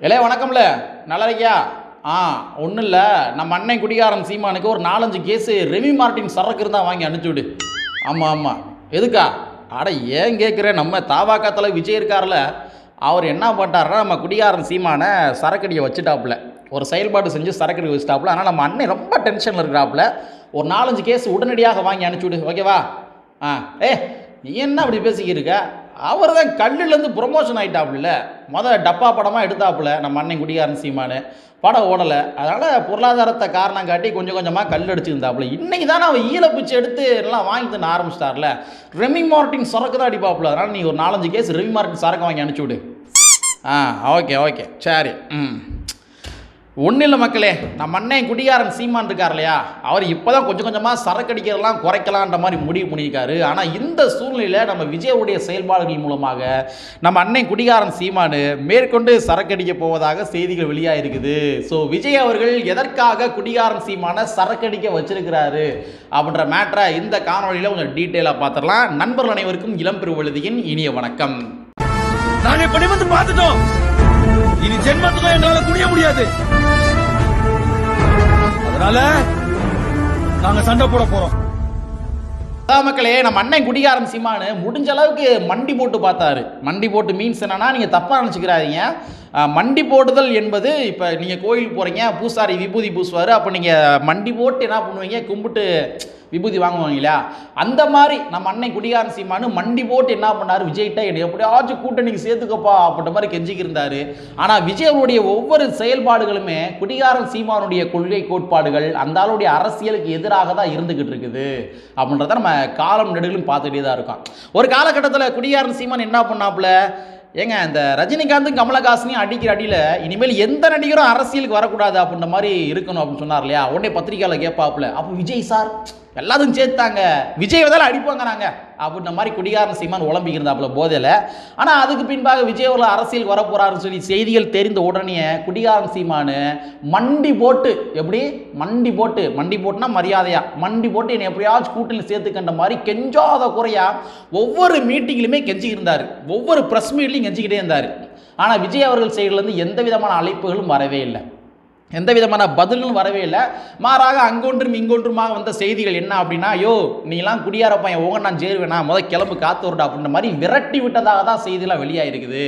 இளைய வணக்கம்ல. நல்லா இருக்கியா ஆ ஒன்றும் இல்லை நம்ம அண்ணன் குடிகாரன் சீமானுக்கு ஒரு நாலஞ்சு கேஸு ரெமி மார்ட்டின் சரக்கு இருந்தால் வாங்கி அனுப்பிச்சு விடு ஆமாம் ஆமாம் எதுக்கா? அட ஏன் கேட்குறேன் நம்ம தாவாக்கா தலை விஜய் இருக்கார்ல. அவர் என்ன பண்ணிட்டாருன்னா நம்ம குடிகாரன் சீமானை சரக்கடியை வச்சுட்டாப்புல. ஒரு செயல்பாடு செஞ்சு சரக்கடி வச்சுட்டாப்புல. ஆனால் நம்ம அண்ணன் ரொம்ப டென்ஷனில் இருக்கிறாப்புல. ஒரு நாலஞ்சு கேஸ் உடனடியாக வாங்கி அனுப்பிச்சி விடு ஓகேவா? ஆ. ஏ நீ என்ன அப்படி பேசிக்கிருக்க அவர் தான் கல்லுலேருந்து ப்ரொமோஷன் ஆகிட்டாப்புல மொதல் டப்பா படமாக எடுத்தாப்புல நம்ம அன்னை குடிகாரன் சீமானு. படம் ஓடலை. அதனால் பொருளாதாரத்தை காரணம் காட்டி கொஞ்சம் கொஞ்சமாக கல் அடிச்சிருந்தாப்புல. இன்றைக்கி தானே அவன் ஈழ பிச்சு எடுத்து எல்லாம் வாங்கி தண்ண ஆரம்பிச்சிட்டார்ல. ரெமி மார்ட்டின் சரக்கு தான் அடிப்பாப்புல. அதனால் நீ ஒரு நாலஞ்சு கேஸ் ரெமி மார்ட்டின் சரக்கு வாங்கி அனுப்பிச்சி விடு. ஆ ஓகே ஓகே சரி ம். ஒன்றும் இல்லை மக்களே நம்ம அண்ணன் குடிகாரன் சீமான் இருக்கார் இல்லையா? அவர் இப்போ தான் கொஞ்சம் கொஞ்சமாக சரக்கடிக்கிறதெல்லாம் குறைக்கலான்ற மாதிரி முடிவு பண்ணியிருக்காரு. ஆனால் இந்த சூழ்நிலையில் நம்ம விஜயவுடைய செயல்பாடுகள் மூலமாக நம்ம அண்ணன் குடிகாரன் சீமானு மேற்கொண்டு சரக்கடிக்க போவதாக செய்திகள் வெளியாக இருக்குது ஸோ விஜய் அவர்கள் எதற்காக குடிகாரன் சீமான சரக்கடிக்க வச்சிருக்கிறாரு அப்படின்ற மேட்ரை இந்த காணொலியில் கொஞ்சம் டீட்டெயிலாக பார்த்துடலாம். நண்பர்கள் அனைவருக்கும் இளம் பெருவழுதியின் இனிய வணக்கம். நாங்கள் இப்படி வந்து பார்த்துட்டோம். இனி ஜென்மத்துக்கும் என்னால் குனிய முடியாது. அதனால நாங்க சண்டை போட போறோம். மக்களே நம்ம அண்ணன் குடிகாரம் சீமானு முடிஞ்ச அளவுக்கு மண்டி போட்டு பார்த்தாரு. மண்டி போட்டு மீன்ஸ் என்னன்னா நீங்கள் தப்பாக நினைச்சுக்கிறாதீங்க. மண்டி போடுதல் என்பது இப்போ நீங்கள் கோயிலுக்கு போகிறீங்க பூசாரி விபூதி பூசுவார் அப்போ நீங்கள் மண்டி போட்டு என்ன பண்ணுவீங்க? கும்பிட்டு விபூதி வாங்குவாங்க இல்லையா? அந்த மாதிரி நம்ம அன்னை குடிகாரன் சீமானு மண்டி போட்டு என்ன பண்ணார்? விஜய்கிட்ட என்னை எப்படியாச்சும் கூட்டணிக்கு சேர்த்துக்கப்பா அப்படின்ற மாதிரி கெஞ்சிக்கிருந்தாரு ஆனால் விஜய் அவருடைய ஒவ்வொரு செயல்பாடுகளுமே குடிகாரன் சீமானுடைய கொள்கை கோட்பாடுகள் அந்த ஆளுடைய அரசியலுக்கு எதிராக தான் இருந்துக்கிட்டு இருக்குது அப்படின்றத நம்ம காலம் நெடுகளும் பார்த்துட்டே தான் இருக்கோம். ஒரு காலகட்டத்தில் குடிகாரன் சீமான் என்ன பண்ணாப்புல? ஏங்க இந்த ரஜினிகாந்தும் கமலஹாசனையும் அடிக்கிற அடியில் இனிமேல் எந்த நடிகரும் அரசியலுக்கு வரக்கூடாது அப்படின்ற மாதிரி இருக்கணும் அப்படின்னு சொன்னார் இல்லையா? உடனே பத்திரிக்கையாளர் கேட்பாப்புல அப்போ விஜய் சார் எல்லாத்தையும் சேர்த்தாங்க. விஜய் தான் அடிப்பாங்க நாங்கள் அப்படின்ற மாதிரி குடிகாரன் சீமான் உழம்பிக்கிருந்தாப்புல போதையில். ஆனால் அதுக்கு பின்பாக விஜய் அவர்கள் அரசியல் வரப்போகிறாருன்னு சொல்லி செய்திகள் தெரிந்த உடனே குடிகாரன் சீமானு மண்டி போட்டு எப்படி? மண்டி போட்டு மண்டி போட்டுனா மரியாதையா? மண்டி போட்டு என்னை எப்படியாச்சும் கூட்டணி சேர்த்துக்கின்ற மாதிரி கெஞ்சாத குறையா ஒவ்வொரு மீட்டிங்லையுமே கெஞ்சி இருந்தார் ஒவ்வொரு ப்ரெஸ் மீட்லையும் கெஞ்சிக்கிட்டே இருந்தார். ஆனால் விஜய் அவர்கள் சைடுலேருந்து எந்த விதமான அழைப்புகளும் வரவே இல்லை. எந்த விதமான பதிலும் வரவே இல்லை. மாறாக அங்கொன்றும் இங்கொன்றுமாக வந்த செய்திகள் என்ன அப்படின்னா ஐயோ நீலாம் குடியார பையன் ஓங்க நான் சேருவேனா முத கிளம்பு காத்து வருடா அப்படின்ற மாதிரி விரட்டி விட்டதாக தான் செய்திலாம் வெளியாயிருக்குது.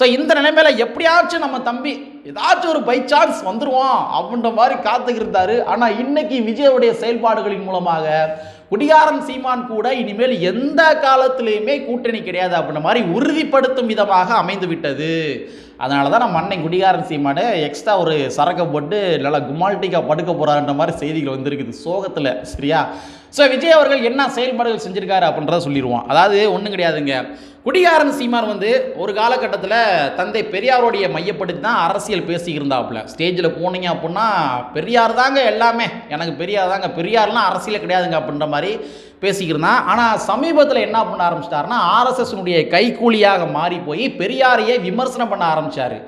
ஸோ இந்த நிலைமையில எப்படியாச்சும் நம்ம தம்பி ஏதாச்சும் ஒரு பை சான்ஸ் வந்துடுவோம் அப்படின்ற மாதிரி காத்துக்கிருந்தாரு ஆனால் இன்னைக்கு விஜயவுடைய செயல்பாடுகளின் மூலமாக குடியாரன் சீமான் கூட இனிமேல் எந்த காலத்திலையுமே கூட்டணி கிடையாது அப்படின்ற மாதிரி உறுதிப்படுத்தும் விதமாக அமைந்து விட்டது அதனால தான் நம்ம அன்னை குடிகாரன் சீமானு எக்ஸ்ட்ரா ஒரு சரக்கை போட்டு நல்லா குமால்டிக்கா படுக்க போகிறான்ற மாதிரி செய்திகள் வந்திருக்குது சோகத்தில் சரியா? ஸோ விஜய் அவர்கள் என்ன செயல்பாடுகள் செஞ்சுருக்காரு அப்படின்றத சொல்லிடுவோம் அதாவது ஒன்றும் கிடையாதுங்க. குடிகாரன் சீமான் வந்து ஒரு காலகட்டத்தில் தந்தை பெரியாருடைய மையப்படுத்தி தான் அரசியல் பேசியிருந்தாப்புல ஸ்டேஜில் போனீங்க அப்படின்னா பெரியார் தாங்க எல்லாமே. எனக்கு பெரியார் தாங்க. பெரியார்லாம் அரசியல் கிடையாதுங்க அப்படின்ற மாதிரி பேசிக்கிருந்தான் ஆனால் சமீபத்தில் என்ன பண்ண ஆரம்பிச்சிட்டாருன்னா ஆர்எஸ்எஸ்னுடைய கைக்கூலியாக மாறி போய் பெரியாரையே விமர்சனம் பண்ண ஆரம்பித்தார்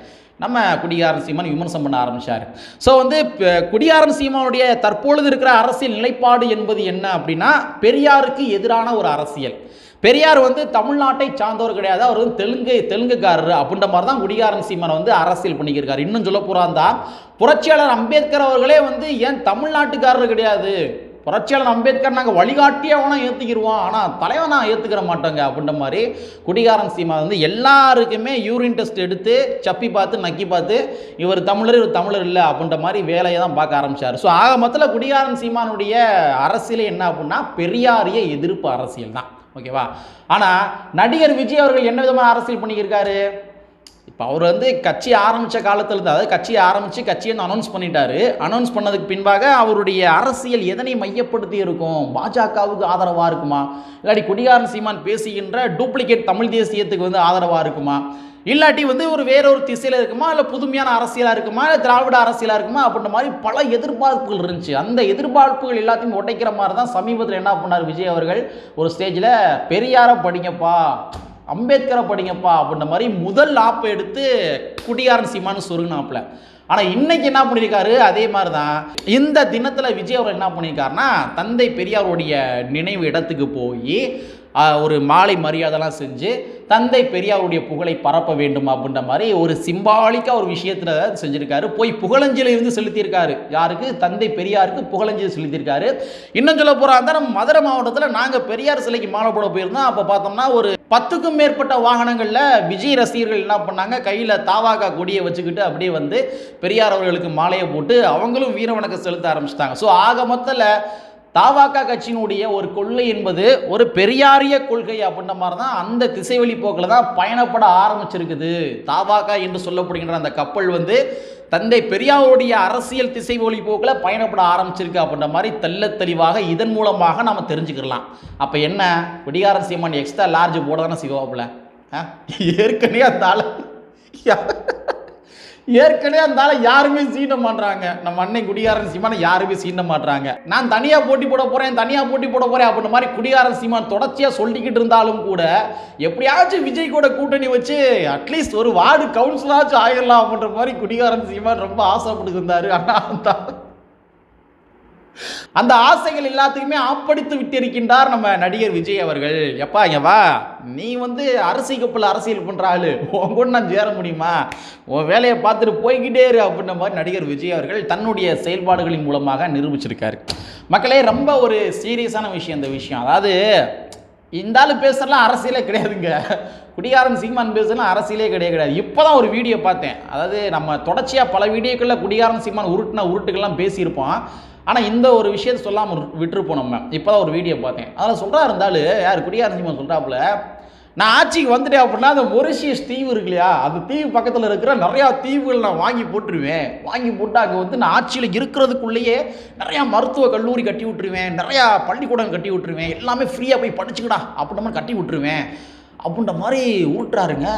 நம்ம குடிகாரன் சீமான் விமர்சனம் பண்ண ஆரம்பிச்சார். ஸோ வந்து குடியாரன் குடிகாரன் சீமானுடைய தற்பொழுது இருக்கிற அரசியல் நிலைப்பாடு என்பது என்ன அப்படின்னா பெரியாருக்கு எதிரான ஒரு அரசியல். பெரியார் வந்து தமிழ்நாட்டை சார்ந்தவர் கிடையாது. அவர் வந்து தெலுங்கு தெலுங்குக்காரர் அப்படின்ற மாதிரி தான் குடிகாரன் சீமான் வந்து அரசியல் பண்ணிக்கிருக்காரு. இன்னும் சொல்ல போகிறாந்தா புரட்சியாளர் அம்பேத்கர் அவர்களே வந்து ஏன் தமிழ்நாட்டுக்காரர் கிடையாது? புரட்சியாளர் அம்பேத்கர் நாங்கள் வழிகாட்டியே வேணால் ஏற்றுக்கிடுவோம் ஆனால் தலைவனா ஏற்றுக்கிற மாட்டோங்க அப்படின்ற மாதிரி குடிகாரன் சீமா வந்து எல்லாருக்குமே யூரின் டெஸ்ட் எடுத்து சப்பி பார்த்து நக்கி பார்த்து இவர் தமிழர் இவர் தமிழர் இல்லை அப்படின்ற மாதிரி வேலையை தான் பார்க்க ஆரம்பிச்சார். ஸோ ஆக மொத்தத்தில் குடிகாரன் சீமானுடைய அரசியலே என்ன அப்படின்னா பெரியாரிய எதிர்ப்பு அரசியல் தான். ஓகேவா? ஆனால் நடிகர் விஜய் அவர்கள் என்ன விதமான அரசியல் பண்ணியிருக்காரு இப்போ அவர் வந்து கட்சி ஆரம்பித்த காலத்தில் இருந்து அதாவது கட்சியை ஆரம்பித்து கட்சியை அனௌன்ஸ் பண்ணிட்டாரு. அனௌன்ஸ் பண்ணதுக்கு பின்பாக அவருடைய அரசியல் எதனை மையப்படுத்தி இருக்கும்? பாஜகவுக்கு ஆதரவாக இருக்குமா? இல்லாட்டி குடிகாரன் சீமான் பேசுகின்ற டூப்ளிகேட் தமிழ் தேசியத்துக்கு வந்து ஆதரவாக இருக்குமா? இல்லாட்டி வந்து ஒரு வேற ஒரு திசையில் இருக்குமா? இல்லை புதுமையான அரசியலாக இருக்குமா? இல்லை திராவிட அரசியலாக இருக்குமா? அப்படின்ற மாதிரி பல எதிர்பார்ப்புகள் இருந்துச்சு. அந்த எதிர்பார்ப்புகள் எல்லாத்தையும் உடைக்கிற மாதிரி தான் சமீபத்தில் என்ன பண்ணார் விஜய் அவர்கள்? ஒரு ஸ்டேஜில் பெரியாரை படிங்கப்பா. அம்பேத்கரை படிங்கப்பா அப்படின்ற மாதிரி முதல் ஆப்பை எடுத்து குடியாரன் சீமான்னு சொருகினாப்புல. ஆனால் இன்னைக்கு என்ன பண்ணியிருக்காரு? அதே மாதிரி தான் இந்த தினத்தில் விஜய் அவர் என்ன பண்ணியிருக்காருன்னா தந்தை பெரியாருடைய நினைவு இடத்துக்கு போய் ஒரு மாலை மரியாதைலாம் செஞ்சு தந்தை பெரியாருடைய புகழை பரப்ப வேண்டும் அப்படின்ற மாதிரி ஒரு சிம்பாலிக்காக ஒரு விஷயத்தில் செஞ்சுருக்காரு. போய் புகழஞ்சலி இருந்து செலுத்தியிருக்காரு. யாருக்கு? தந்தை பெரியாருக்கு புகழஞ்சலி செலுத்தியிருக்காரு. இன்னும் சொல்ல போகிறா இருந்தால் நம்ம மதுரை மாவட்டத்தில் நாங்கள் பெரியார் சிலைக்கு மாலை போட போயிருந்தோம். அப்போ பார்த்தோம்னா ஒரு பத்துக்கும் மேற்பட்ட வாகனங்களில் விஜய் ரசிகர்கள் என்ன பண்ணாங்க? கையில் தாவாகா கொடியை வச்சுக்கிட்டு அப்படியே வந்து பெரியார் அவர்களுக்கு மாலையை போட்டு அவங்களும் வீர வணக்கம் செலுத்த ஆரம்பிச்சிட்டாங்க. ஸோ ஆக மொத்தத்தில் தாவாக்கா கட்சியினுடைய ஒரு கொள்கை என்பது ஒரு பெரியாரிய கொள்கை அப்படின்ற மாதிரி தான் அந்த திசைவழி போக்கில் தான் பயணப்பட ஆரம்பிச்சிருக்குது. தாவாக்கா என்று சொல்லப்படுகின்ற அந்த கப்பல் வந்து தந்தை பெரியாருடைய அரசியல் திசை வழி போக்கில் பயணப்பட ஆரம்பிச்சிருக்கு அப்படின்ற மாதிரி தெல்ல தெளிவாக இதன் மூலமாக நம்ம தெரிஞ்சுக்கலாம் அப்போ என்ன? குடிகாரன் சீமான் எக்ஸ்ட்ரா லார்ஜ் போட தானே சிவாப்பில் ஆ? ஏற்கனவே அந்த ஆள் ஏற்கனவே அந்த ஆளை யாருமே சீண்ட மாட்றாங்க. நம்ம அன்னை குடிகாரன் சீமான யாருமே சீண்ட மாட்றாங்க. நான் தனியாக போட்டி போட போகிறேன் தனியாக போட்டி போட போகிறேன் அப்படின்ற மாதிரி குடிகாரன் சீமான் தொடர்ச்சியாக சொல்லிக்கிட்டு இருந்தாலும் கூட எப்படியாச்சும் விஜய் கூட கூட்டணி வச்சு அட்லீஸ்ட் ஒரு வார்டு கவுன்சிலாச்சும் ஆயிடலாம் அப்படின்ற மாதிரி குடிகாரன் சீமான் ரொம்ப ஆசைப்பட்டு இருந்தாரு. ஆனால் அந்த அந்த ஆசைகள் எல்லாத்துக்குமே ஆப்படித்து விட்டிருக்கின்றார் நம்ம நடிகர் விஜய் அவர்கள். எப்பா இங்க வா. நீ வந்து அரசி கப்பல் அரசியல் பண்ணுற ஆளு. உன் கூட நான் சேர முடியுமா? உன் வேலையை பார்த்துட்டு போய்கிட்டே இரு அப்படின்ற மாதிரி நடிகர் விஜய் அவர்கள் தன்னுடைய செயல்பாடுகளின் மூலமாக நிரூபிச்சிருக்காரு. மக்களே ரொம்ப ஒரு சீரியஸான விஷயம் இந்த விஷயம். அதாவது இந்த ஆள் பேசுகிறலாம் அரசியலே கிடையாதுங்க. குடிகாரன் சீமான் பேசுறதுலாம் அரசியலே கிடையாது கிடையாது. இப்போ தான் ஒரு வீடியோ பார்த்தேன். அதாவது நம்ம தொடர்ச்சியாக பல வீடியோக்களில் குடிகாரன் சீமான் உருட்டுனா உருட்டுக்கெல்லாம் பேசியிருப்போம். ஆனால் இந்த ஒரு விஷயத்தை சொல்லாமல் விட்டுருப்போம் நம்ம. இப்போ தான் ஒரு வீடியோ பார்த்தேன். அதில் சொல்கிறா இருந்தாலும் யார் குடிகாரன் சீமான் சொல்கிறாப்புல நான் ஆட்சிக்கு வந்துட்டேன் அப்படின்னா அந்த மொரிஷியஸ் தீவு இருக்கு இல்லையா? அந்த தீவு பக்கத்தில் இருக்கிற நிறையா தீவுகள் நான் வாங்கி போட்டுருவேன். வாங்கி போட்டு அங்கே வந்து நான் ஆட்சியில் இருக்கிறதுக்குள்ளேயே நிறையா மருத்துவ கல்லூரி கட்டி விட்டுருவேன். நிறையா பள்ளிக்கூடம் கட்டி விட்டுருவேன். எல்லாமே ஃப்ரீயாக போய் படிச்சுக்கடா அப்படின்ற மாதிரி கட்டி விட்டுருவேன். அப்படின்ற மாதிரி ஊட்டுறாருங்க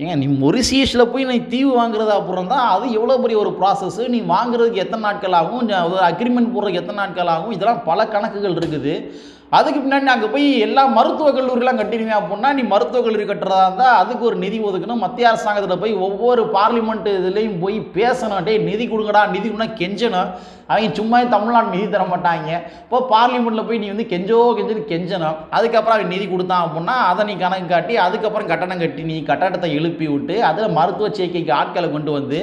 ஏங்க நீ மொரிசியஸில் போய் நீ தீவு வாங்குறது அப்புறம் தான் அது எவ்வளோ பெரிய ஒரு ப்ராசஸ்ஸு நீ வாங்குறதுக்கு எத்தனை நாட்கள் ஆகும்? அக்ரிமெண்ட் போடுறதுக்கு எத்தனை நாட்கள் ஆகும்? இதெல்லாம் பல கணக்குகள் இருக்குது. அதுக்கு பின்னாடி அங்கே போய் எல்லா மருத்துவக் கல்லூரிலாம் கட்டிடுவேன் அப்படின்னா நீ மருத்துவக் கல்லூரி கட்டுறதா இருந்தால் அதுக்கு ஒரு நிதி ஒதுக்கணும். மத்திய அரசாங்கத்தில் போய் ஒவ்வொரு பார்லிமெண்ட் இதுலேயும் போய் பேசணும். டேய் நிதி கொடுங்கடா நிதி கொடுனா கெஞ்சணும். அவங்க சும்மா தமிழ்நாடு நிதி தர மாட்டாங்க. இப்போ பார்லிமெண்ட்டில் போய் நீ வந்து கெஞ்சோ கெஞ்சது கெஞ்சணும். அதுக்கப்புறம் அவன் நிதி கொடுத்தான் அப்படின்னா அதை நீ கணக்கு காட்டி அதுக்கப்புறம் கட்டணம் கட்டி நீ கட்டடத்தை எழுப்பி விட்டு அதில் மருத்துவ சேர்க்கைக்கு ஆட்களை கொண்டு வந்து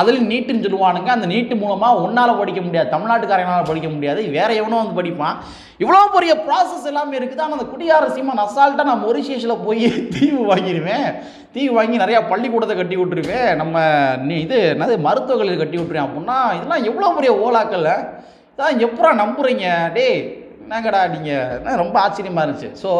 அதில் நீட்டுன்னு சொல்லுவானுங்க. அந்த நீட்டு மூலமாக உன்னால் படிக்க முடியாது தமிழ்நாட்டுக்காரங்களால் படிக்க முடியாது. வேற எவனோ வந்து படிப்பான். இவ்வளோ பெரிய ப்ராசஸ் எல்லாமே இருக்குது. ஆனால் அந்த குடியார சீமான் அசால்ட்டாக நான் மொரிஷியஸில் போய் தீவு வாங்கிடுவேன் தீவு வாங்கி நிறையா பள்ளிக்கூடத்தை கட்டி விட்டுருவேன். நம்ம நீ இது என்னது மருத்துவ கல்லூரி கட்டி விட்டுருவேன் அப்படின்னா இதெல்லாம் எவ்வளோ பெரிய ஓலாக்கல்ல இதான் எப்படா நம்புகிறீங்க டேய் என்னங்கடா நீங்கள் ரொம்ப ஆச்சரியமாக இருந்துச்சு. ஸோ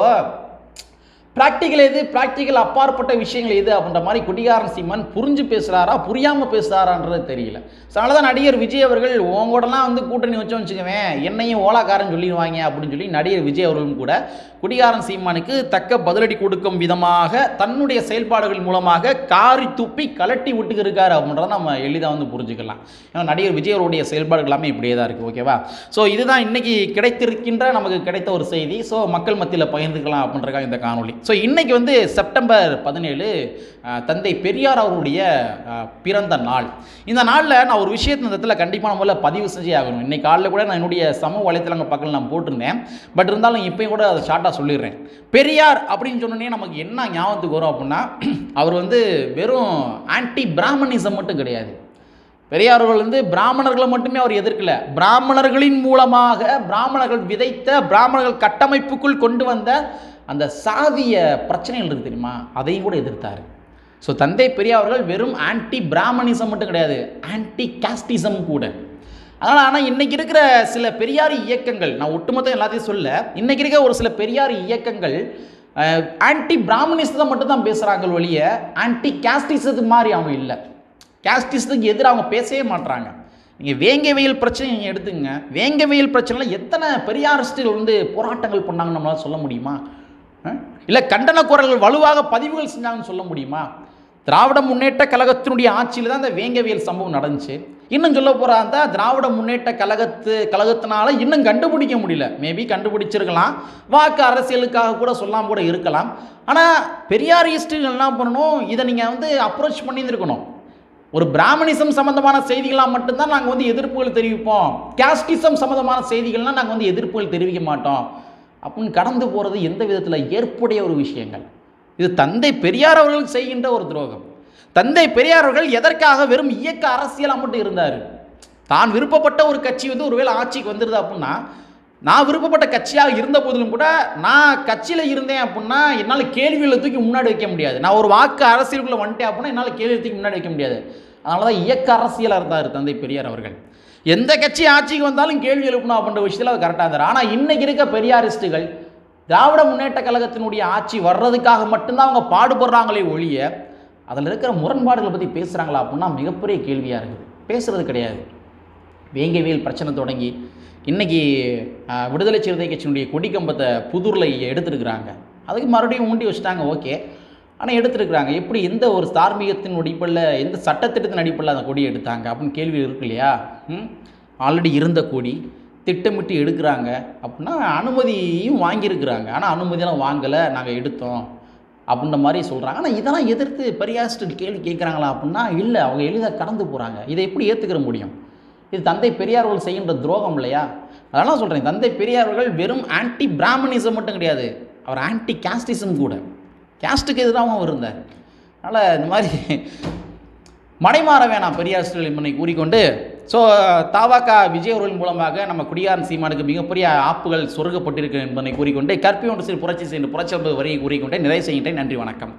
ப்ராக்டிக்கல் எது? ப்ராக்டிக்கல் அப்பாற்பட்ட விஷயங்கள் எது? அப்படின்ற மாதிரி குடிகாரன் சீமான் புரிஞ்சு பேசுகிறாரா புரியாமல் பேசுகிறாரான்றது தெரியல. ஸோ அதனால தான் நடிகர் விஜய் அவர்கள் உன்கூடலாம் வந்து கூட்டணி வச்சோம் வச்சுக்கவேன் என்னையும் ஓலாக்காரன் சொல்லிடுவாங்க அப்படின்னு சொல்லி நடிகர் விஜய் அவர்களும் கூட குடிகாரன் சீமானுக்கு தக்க பதிலடி கொடுக்கும் விதமாக தன்னுடைய செயல்பாடுகள் மூலமாக காரி துப்பி கலட்டி விட்டுக்கு இருக்காரு அப்படின்றத நம்ம எளிதாக வந்து புரிஞ்சுக்கலாம். ஏன்னா நடிகர் விஜய் அவருடைய செயல்பாடுகள் எல்லாமே இப்படியே தான் இருக்குது ஓகேவா? ஸோ இதுதான் இன்றைக்கி கிடைத்திருக்கின்ற நமக்கு கிடைத்த ஒரு செய்தி. ஸோ மக்கள் மத்தியில் பகிர்ந்துக்கலாம் அப்படின்றக்காக இந்த காணொளி. ஸோ இன்றைக்கி வந்து செப்டம்பர் பதினேழு தந்தை பெரியார் அவருடைய பிறந்த நாள். இந்த நாளில் நான் ஒரு விஷயத்தை இந்த இடத்துல கண்டிப்பான முறையில் பதிவு செஞ்சே ஆகணும். இன்றைக்கி காலையில் கூட நான் என்னுடைய சமூக வலைத்தளங்கள் பக்கம் நான் போட்டிருந்தேன். பட் இருந்தாலும் இப்போயும் கூட அதை ஷார்ட்டாக சொல்லிடுறேன். பெரியார் அப்படின்னு சொன்னோடனே நமக்கு என்ன ஞாபகத்துக்கு வரும் அப்படின்னா அவர் வந்து வெறும் ஆன்டி பிராமணிசம் மட்டும் கிடையாது. பெரியார்கள் வந்து பிராமணர்களை மட்டுமே அவர் எதிர்க்கல. பிராமணர்களின் மூலமாக பிராமணர்கள் விதைத்த பிராமணர்கள் கட்டமைப்புக்குள் கொண்டு வந்த அந்த சாதிய பிரச்சனைகள் இருக்குது தெரியுமா? அதையும் கூட எதிர்த்தார். ஸோ தந்தை பெரியார்கள் வெறும் ஆன்டி பிராமணிசம் மட்டும் கிடையாது ஆன்டி காஸ்டிசம் கூட. அதனால் ஆனால் இன்றைக்கி இருக்கிற சில பெரியார் இயக்கங்கள் நான் ஒட்டுமொத்தம் எல்லாத்தையும் சொல்ல இன்றைக்கி இருக்கிற ஒரு சில பெரியார் இயக்கங்கள் ஆன்டி பிராமணிசத்தை மட்டும் தான் பேசுகிறாங்க ஒழிய ஆன்டி காஸ்டிசத்துக்கு மாதிரி அவங்க இல்லை. காஸ்டிசத்துக்கு எதிராக அவங்க பேசவே மாட்றாங்க. நீங்கள் வேங்கவியல் பிரச்சனை நீங்கள் எடுத்துங்க. வேங்கவியல் பிரச்சனையில் எத்தனை பெரியாரிஸ்டுகள் வந்து போராட்டங்கள் பண்ணாங்கன்னு நம்மளால் சொல்ல முடியுமா? இல்லை கண்டன குரல்கள் வலுவாக பதிவுகள் செஞ்சாங்கன்னு சொல்ல முடியுமா? திராவிட முன்னேற்ற கழகத்தினுடைய ஆட்சியில் தான் இந்த வேங்கவியல் சம்பவம் நடந்துச்சு. இன்னும் சொல்ல போகிறா இருந்தால் திராவிட முன்னேற்ற கழகத்து கழகத்தினால இன்னும் கண்டுபிடிக்க முடியல. மேபி கண்டுபிடிச்சிருக்கலாம். வாக்கு அரசியலுக்காக கூட சொல்லாமல் கூட இருக்கலாம். ஆனால் பெரியாரிஸ்ட்டுகள் என்ன பண்ணணும்? இதை நீங்கள் வந்து அப்ரோச் பண்ணியிருந்துருக்கணும். ஒரு பிராமணிசம் சம்மந்தமான செய்திகளாக மட்டும்தான் நாங்கள் வந்து எதிர்ப்புகள் தெரிவிப்போம். கேஸ்டிசம் சம்மந்தமான செய்திகள்லாம் நாங்கள் வந்து எதிர்ப்புகள் தெரிவிக்க மாட்டோம். அப்படின்னு கடந்து போகிறது எந்த விதத்தில்? ஏற்புடைய ஒரு விஷயங்கள். இது தந்தை பெரியார் அவர்கள் செய்கின்ற ஒரு துரோகம். தந்தை பெரியார் அவர்கள் எதற்காக வெறும் இயக்க அரசியலாக மட்டும் இருந்தார்? தான் விருப்பப்பட்ட ஒரு கட்சி வந்து ஒருவேளை ஆட்சிக்கு வந்துடுது அப்படின்னா நான் விருப்பப்பட்ட கட்சியாக இருந்த போதிலும் கூட நான் கட்சியில் இருந்தேன் அப்படின்னா என்னால் கேள்வியில் தூக்கி முன்னாடி வைக்க முடியாது. நான் ஒரு வாக்கு அரசியலுக்குள்ளே வந்துட்டேன் அப்படின்னா என்னால் கேள்வி தூக்கி முன்னாடி வைக்க முடியாது. அதனால தான் இயக்க அரசியலாக இருந்தார் தந்தை பெரியார் அவர்கள். எந்த கட்சி ஆட்சிக்கு வந்தாலும் கேள்வி எழுப்பணும் அப்படின்ற விஷயத்தில் அது கரெக்டாக இருந்தார் ஆனால் இன்னைக்கு இருக்க பெரியாரிஸ்ட்டுகள் திராவிட முன்னேற்ற கழகத்தினுடைய ஆட்சி வர்றதுக்காக மட்டும்தான் அவங்க பாடுபடுறாங்களே ஒழிய அதில் இருக்கிற முரண்பாடுகளை பற்றி பேசுகிறாங்களா அப்படின்னா மிகப்பெரிய கேள்வியாக இருக்குது. பேசுகிறது கிடையாது. வேங்கவேல் பிரச்சனை தொடங்கி இன்றைக்கி விடுதலை சிறுத்தை கட்சியினுடைய கொடிக்கம்பத்தை புதூரில் எடுத்திருக்கிறாங்க. அதுக்கு மறுபடியும் ஊண்டி வச்சுட்டாங்க. ஓகே. ஆனால் எடுத்திருக்கிறாங்க. எப்படி எந்த ஒரு தார்மீகத்தின் அடிப்படையில் எந்த சட்டத்திட்டத்தின் அடிப்படையில் அந்த கொடியை எடுத்தாங்க அப்படின்னு கேள்வி இருக்கு இல்லையா? ஆல்ரெடி இருந்த கொடி திட்டமிட்டு எடுக்கிறாங்க அப்படின்னா அனுமதியும் வாங்கியிருக்கிறாங்க. ஆனால் அனுமதியெல்லாம் வாங்கலை நாங்கள் எடுத்தோம் அப்படின்ற மாதிரி சொல்கிறாங்க ஆனால் இதெல்லாம் எதிர்த்து பெரியாஸ்ட்டு கேள்வி கேட்குறாங்களா அப்படின்னா இல்லை அவங்க எளிதாக கடந்து போகிறாங்க இதை எப்படி ஏற்றுக்கிற முடியும்? இது தந்தை பெரியார்கள் செய்கின்ற துரோகம் இல்லையா? அதெல்லாம் சொல்கிறேன் தந்தை பெரியார்கள் வெறும் ஆன்டி பிராமணிசம் மட்டும் கிடையாது. அவர் ஆன்டி காஸ்டிசம் கூட. கேஸ்ட்டுக்கு எதிராகவும் அவர் இருந்தார் அதனால் இந்த மாதிரி மடைமாற வேணாம் பெரியார் ஸ்டீல் என்பதை கூறிக்கொண்டு ஸோ தாவாக்கா விஜய் அவர்களின் மூலமாக நம்ம குடியாரன் சீமானுக்கு மிகப்பெரிய ஆப்புகள் சொருகப்பட்டிருக்கு என்பதை கூறிக்கொண்டு கற்பி ஒன்று சிறு புரட்சி செய்து புரட்சி வரியை கூறிக்கொண்டே நிறைவு செய்கின்றேன் நன்றி வணக்கம்